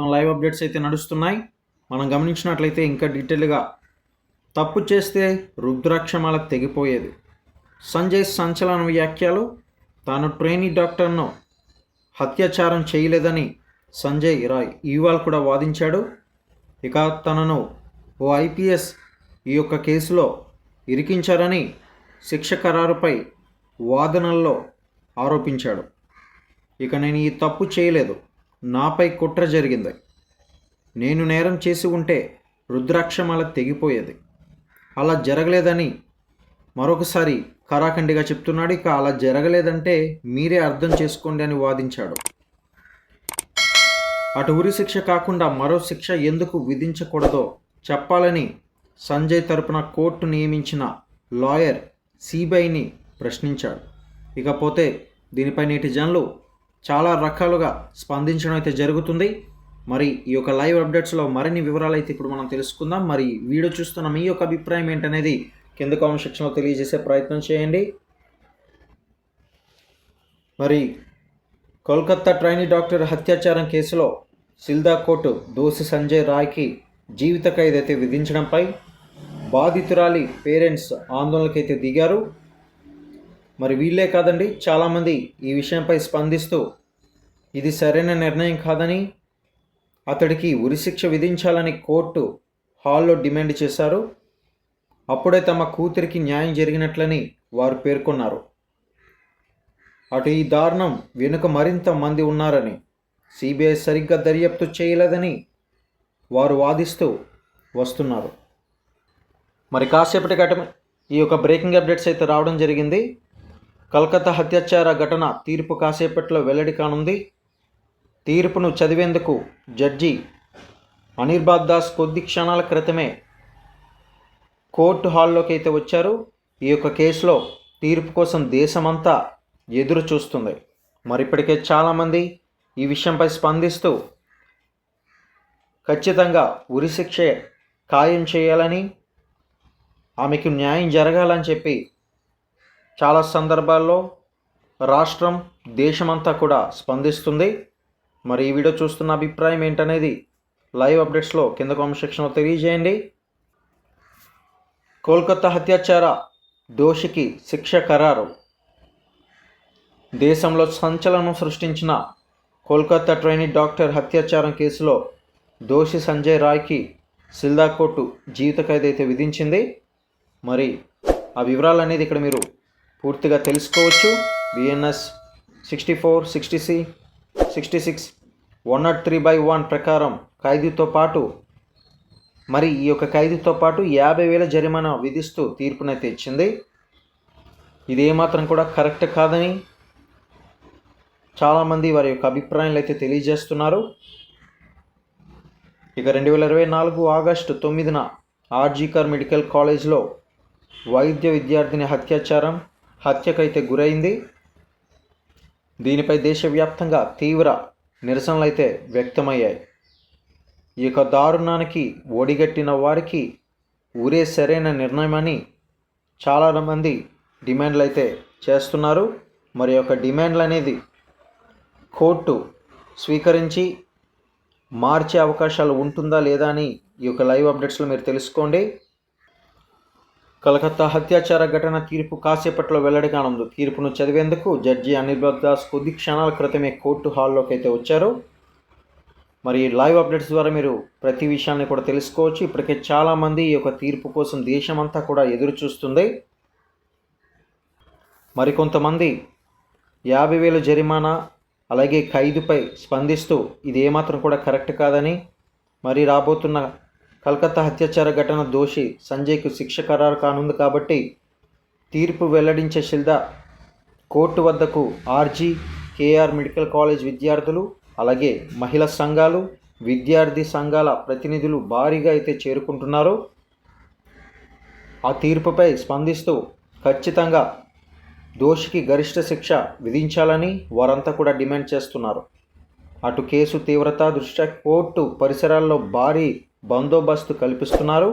ప్రస్తుతం live updates అయితే నడుస్తున్నాయి. మనం గమనించినట్లయితే ఇంకా డీటెయిల్గా తప్పు చేస్తే రుద్రాక్షమాల తెగిపోయేది. సంజయ్ సంచలన వ్యాఖ్యలు తాను ట్రైనీ డాక్టర్ను హత్యాచారం చేయలేదని సంజయ్ రాయ్ ఇవాళ కూడా వాదించాడు. ఇక తనను ఓ ఐపీఎస్ ఈ యొక్క కేసులో ఇరికించారని శిక్ష ఖరారుపై వాదనల్లో ఆరోపించాడు. ఇక నేను ఈ తప్పు చేయలేదు. నాపై కుట్ర జరిగింది. నేను నేరం చేసి ఉంటే రుద్రాక్షమాల తెగిపోయేది. అలా జరగలేదని మరొకసారి కరాఖండిగా చెప్తున్నాడు. ఇక అలా జరగలేదంటే మీరే అర్థం చేసుకోండి అని వాదించాడు. అటు ఉరి శిక్ష కాకుండా మరో శిక్ష ఎందుకు విధించకూడదో చెప్పాలని సంజయ్ తరపున కోర్టు నియమించిన లాయర్ సిబిఐని ప్రశ్నించాడు. ఇకపోతే దీనిపై నేటి జనులు చాలా రకాలుగా స్పందించడం అయితే జరుగుతుంది. మరి ఈ యొక్క లైవ్ అప్డేట్స్లో మరిన్ని వివరాలు అయితే ఇప్పుడు మనం తెలుసుకుందాం. మరి వీడియో చూస్తున్న మీ యొక్క అభిప్రాయం ఏంటనేది కింద కామెంట్ సెక్షన్లో తెలియజేసే ప్రయత్నం చేయండి. మరి కోల్కత్తా ట్రైనీ డాక్టర్ హత్యాచారం కేసులో సిల్దా కోర్టు దోషి సంజయ్ రాయ్కి జీవిత ఖైదైతే విధించడంపై బాధితురాలి పేరెంట్స్ ఆందోళనకైతే దిగారు. మరి వీళ్ళే కాదండి చాలామంది ఈ విషయంపై స్పందిస్తూ ఇది సరైన నిర్ణయం కాదని అతడికి ఉరిశిక్ష విధించాలని కోర్టు హాల్లో డిమాండ్ చేశారు. అప్పుడే తమ కూతురికి న్యాయం జరిగినట్లని వారు పేర్కొన్నారు. అటు ఈ దారుణం వెనుక మరింత మంది ఉన్నారని సిబిఐ సరిగ్గా దర్యాప్తు చేయలేదని వారు వాదిస్తూ వస్తున్నారు. మరి కాసేపటి ఘటన ఈ యొక్క బ్రేకింగ్ అప్డేట్స్ అయితే రావడం జరిగింది. కలకత్తా హత్యాచార ఘటన తీర్పు కాసేపట్లో వెల్లడి కానుంది. తీర్పును చదివేందుకు జడ్జి అనిర్బాద్ దాస్ కొద్ది క్షణాల క్రితమే కోర్టు హాల్లోకి అయితే వచ్చారు. ఈ యొక్క కేసులో తీర్పు కోసం దేశమంతా ఎదురు చూస్తుంది మరి ఇప్పటికే చాలామంది ఈ విషయంపై స్పందిస్తూ ఖచ్చితంగా ఉరిశిక్ష ఖాయం చేయాలని ఆమెకు న్యాయం జరగాలని చెప్పి చాలా సందర్భాల్లో రాష్ట్రం దేశమంతా కూడా స్పందిస్తుంది. మరి ఈ వీడియో చూస్తున్న అభిప్రాయం ఏంటనేది లైవ్ అప్డేట్స్లో కింద కామెంట్ సెక్షన్లో తెలియజేయండి. కోల్కత్తా హత్యాచార దోషికి శిక్ష ఖరారు. దేశంలో సంచలనం సృష్టించిన కోల్కత్తా ట్రైనీ డాక్టర్ హత్యాచారం కేసులో దోషి సంజయ్ రాయ్కి సిల్దా కోర్టు జీవిత ఖైదైతే విధించింది. మరి ఆ వివరాలు అనేది ఇక్కడ మీరు పూర్తిగా తెలుసుకోవచ్చు. BNS sixty four sixty C sixty six one not three by one ప్రకారం ఖైదీతో పాటు మరి ఈ యొక్క ఖైదీతో పాటు యాభై వేల జరిమానా విధిస్తూ తీర్పునైతే ఇచ్చింది. ఇది ఏమాత్రం కూడా కరెక్ట్ కాదని చాలామంది వారి యొక్క అభిప్రాయాలు అయితే తెలియజేస్తున్నారు. ఇక రెండు వేల ఇరవై నాలుగు ఆగస్టు తొమ్మిదిన ఆర్జీకర్ మెడికల్ కాలేజ్లో వైద్య విద్యార్థిని హత్యాచారం హత్యకైతే గురైంది. దీనిపై దేశవ్యాప్తంగా తీవ్ర నిరసనలు అయితే వ్యక్తమయ్యాయి. ఈ యొక్క దారుణానికి ఒడిగట్టిన వారికి ఊరే సరైన నిర్ణయమని చాలామంది డిమాండ్లు అయితే చేస్తున్నారు. మరి యొక్క డిమాండ్లు అనేది కోర్టు స్వీకరించి మార్చే అవకాశాలు ఉంటుందా లేదా అని ఈ యొక్క లైవ్ అప్డేట్స్లో మీరు తెలుసుకోండి. కలకత్తా హత్యాచార ఘటన తీర్పు కాసేపట్లో వెల్లడి కానుంది తీర్పును చదివేందుకు జడ్జి అనిర్బద్ దాస్ కొద్ది క్షణాల క్రితమే కోర్టు హాల్లోకి అయితే వచ్చారు. మరి లైవ్ అప్డేట్స్ ద్వారా మీరు ప్రతి విషయాన్ని కూడా తెలుసుకోవచ్చు. ఇప్పటికే చాలామంది ఈ యొక్క తీర్పు కోసం దేశమంతా కూడా ఎదురు చూస్తుంది మరికొంతమంది యాభై వేల జరిమానా అలాగే ఖైదుపై స్పందిస్తూ ఇది ఏమాత్రం కూడా కరెక్ట్ కాదని మరి రాబోతున్న కలకత్తా హత్యాచార ఘటన దోషి సంజయ్కు శిక్ష ఖరారు కానుంది కాబట్టి తీర్పు వెల్లడించే శిల్దా కోర్టు వద్దకు ఆర్జీ కేఆర్ మెడికల్ కాలేజ్ విద్యార్థులు అలాగే మహిళా సంఘాలు విద్యార్థి సంఘాల ప్రతినిధులు భారీగా అయితే చేరుకుంటున్నారు. ఆ తీర్పుపై స్పందిస్తూ ఖచ్చితంగా దోషికి గరిష్ట శిక్ష విధించాలని వారంతా కూడా డిమాండ్ చేస్తున్నారు. అటు కేసు తీవ్రత దృష్ట్యా కోర్టు పరిసరాల్లో భారీ బందోబస్తు కల్పిస్తున్నారు.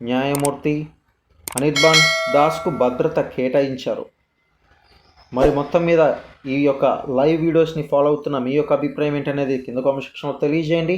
న్యాయమూర్తి అనిర్బాన్ దాస్కు భద్రత కేటాయించారు. మరి మొత్తం మీద ఈ యొక్క లైవ్ వీడియోస్ని ఫాలో అవుతున్న మీ యొక్క అభిప్రాయం ఏంటనేది కింద కామెంట్ సెక్షన్లో తెలియజేయండి.